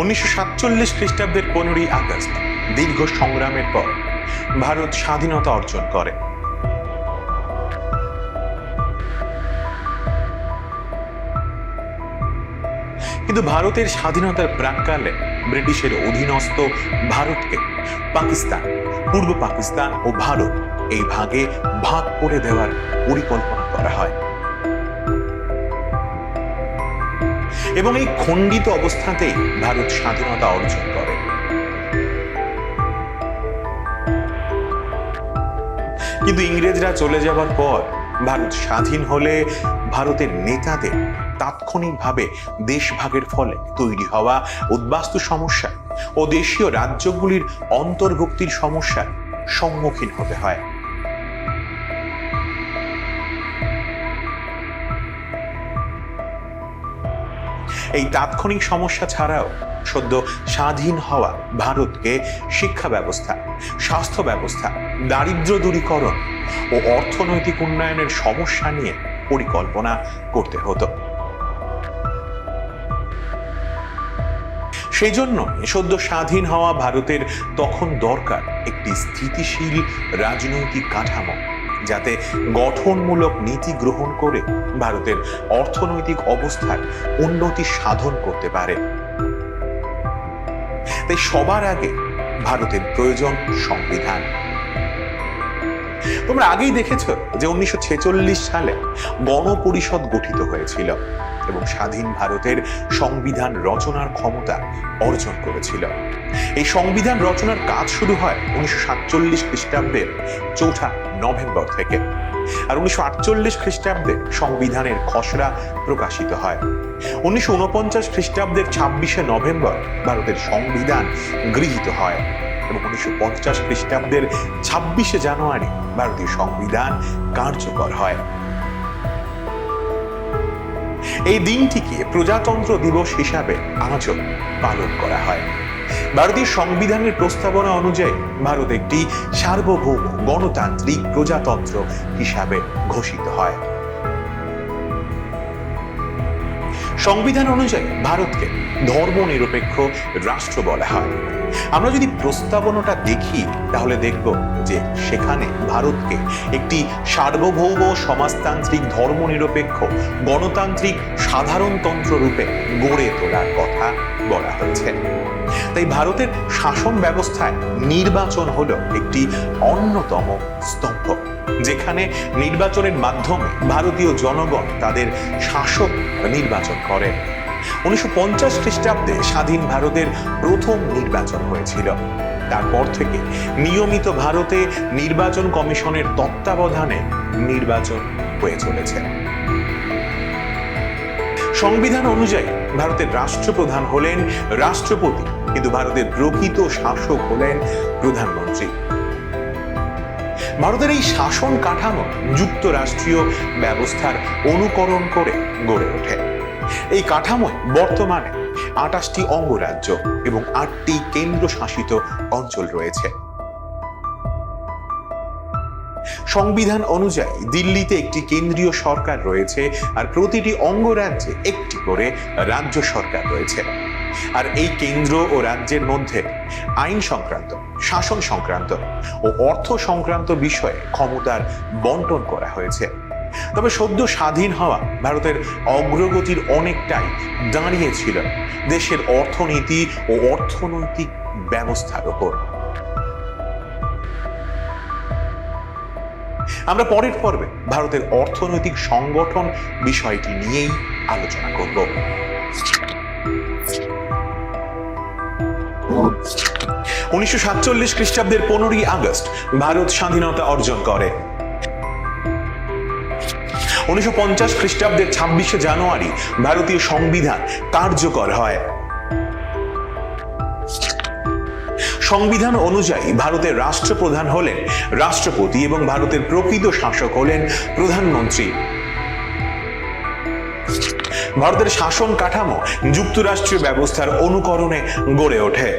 উনিশশো সাতচল্লিশ খ্রিস্টাব্দের পনেরোই আগস্ট দীর্ঘ সংগ্রামের পর ভারত স্বাধীনতা অর্জন করে। কিন্তু ভারতের স্বাধীনতার প্রাককালে ব্রিটিশের অধীনস্থ ভারতকে পাকিস্তান, পূর্ব পাকিস্তান ও ভারত এই ভাগে ভাগ করে দেওয়ার পরিকল্পনা করা হয়। এবং এই খণ্ডিত অবস্থাতেই ভারত স্বাধীনতা অর্জন করে। কিন্তু ইংরেজরা চলে যাবার পর ভারত স্বাধীন হলে ভারতের নেতাদের তাৎক্ষণিকভাবে দেশভাগের ফলে তৈরি হওয়া উদ্বাস্তু সমস্যা ও দেশীয় রাজ্যগুলির অন্তর্ভুক্তির সমস্যার সম্মুখীন হতে হয়। এই তাৎক্ষণিক সমস্যা ছাড়াও সদ্য স্বাধীন হওয়া ভারতকে শিক্ষা ব্যবস্থা, স্বাস্থ্য ব্যবস্থা, দারিদ্র দূরীকরণ ও অর্থনৈতিক উন্নয়নের সমস্যা নিয়ে পরিকল্পনা করতে হতো। সেই জন্য সদ্য স্বাধীন হওয়া ভারতের তখন দরকার একটি স্থিতিশীল রাজনৈতিক কাঠামো, যাতে গঠনমূলক নীতি গ্রহণ করে ভারতের অর্থনৈতিক অবস্থার উন্নতি সাধন করতে পারে। তাই সবার আগে ভারতের প্রয়োজন সংবিধান। তোমরা আগেই দেখেছ যে উনিশশো সালে গণপরিষদ গঠিত হয়েছিল এবং স্বাধীন ভারতের সংবিধান রচনার ক্ষমতা অর্জন করেছিল। এই সংবিধান রচনার কাজ শুরু হয় উনিশশো সাতচল্লিশ খ্রিস্টাব্দের চৌঠা নভেম্বর থেকে। আর উনিশশো আটচল্লিশ খ্রিস্টাব্দে সংবিধানের খসড়া প্রকাশিত হয়। উনিশশো উনপঞ্চাশ খ্রিস্টাব্দের ছাব্বিশে নভেম্বর ভারতের সংবিধান গৃহীত হয়। এবং উনিশশো পঞ্চাশ খ্রিস্টাব্দের ছাব্বিশে জানুয়ারি ভারতীয় সংবিধান কার্যকর হয়। এই দিনটিকে প্রজাতন্ত্র দিবস হিসাবে আজও পালন করা হয়। ভারতীয় সংবিধানের প্রস্তাবনা অনুযায়ী ভারত একটি সার্বভৌম গণতান্ত্রিক প্রজাতন্ত্র হিসাবে ঘোষিত হয়। সংবিধান অনুযায়ী ভারতকে ধর্মনিরপেক্ষ রাষ্ট্র বলা হয়। আমরা যদি প্রস্তাবনাটা দেখি, তাহলে দেখব যে সেখানে ভারতকে একটি সার্বভৌম সমাজতান্ত্রিক ধর্মনিরপেক্ষ, গণতান্ত্রিক সাধারণতন্ত্র রূপে গড়ে তোলার কথা বলা হয়েছে। তাই ভারতের শাসন ব্যবস্থায় নির্বাচন হলো একটি অন্যতম স্তম্ভ, যেখানে নির্বাচনের মাধ্যমে ভারতীয় জনগণ তাদের শাসক নির্বাচন করে উনিশশো পঞ্চাশ খ্রিস্টাব্দে স্বাধীন ভারতের প্রথম নির্বাচন হয়েছিল। তারপর থেকে নিয়মিত ভারতে নির্বাচন কমিশনের তত্ত্বাবধানে নির্বাচন হয়ে চলেছে। সংবিধান অনুযায়ী ভারতের রাষ্ট্রপ্রধান হলেন রাষ্ট্রপতি, কিন্তু ভারতের প্রকৃত শাসক হলেন প্রধানমন্ত্রী। ভারতের এই শাসন কাঠামো যুক্তরাষ্ট্রীয় ব্যবস্থার অনুকরণ করে গড়ে ওঠে। এই কাঠামোয় বর্তমানে আটাশটি অঙ্গরাজ্য এবং আটটি কেন্দ্রশাসিত অঞ্চল রয়েছে। সংবিধান অনুযায়ী দিল্লিতে একটি কেন্দ্রীয় সরকার রয়েছে আর প্রতিটি অঙ্গরাজ্যে একটি করে রাজ্য সরকার রয়েছে। আর এই কেন্দ্র ও রাজ্যের মধ্যে আইন সংক্রান্ত, শাসন সংক্রান্ত ও অর্থ সংক্রান্ত বিষয়ে ক্ষমতার বন্টন করা হয়েছে। তবে সদ্য স্বাধীন হওয়া ভারতের অগ্রগতির অনেকটাই দাঁড়িয়েছিল দেশের অর্থনীতি ও অর্থনৈতিক ব্যবস্থার ওপর। আমরা পরের পর্বে ভারতের অর্থনৈতিক সংগঠন বিষয়টি নিয়েই আলোচনা করব। উনিশশো সাতচল্লিশ খ্রিস্টাব্দের পনেরোই আগস্ট ভারত স্বাধীনতা অর্জন করে। উনিশশো পঞ্চাশ খ্রিস্টাব্দের ছাব্বিশে জানুয়ারি ভারতীয় সংবিধান কার্যকর হয়। সংবিধান অনুযায়ী ভারতের রাষ্ট্রপ্রধান হলেন রাষ্ট্রপতি এবং ভারতের প্রকৃত শাসক হলেন প্রধানমন্ত্রী। ভারতের শাসন কাঠামো যুক্তরাষ্ট্রীয় ব্যবস্থার অনুকরণে গড়ে ওঠে।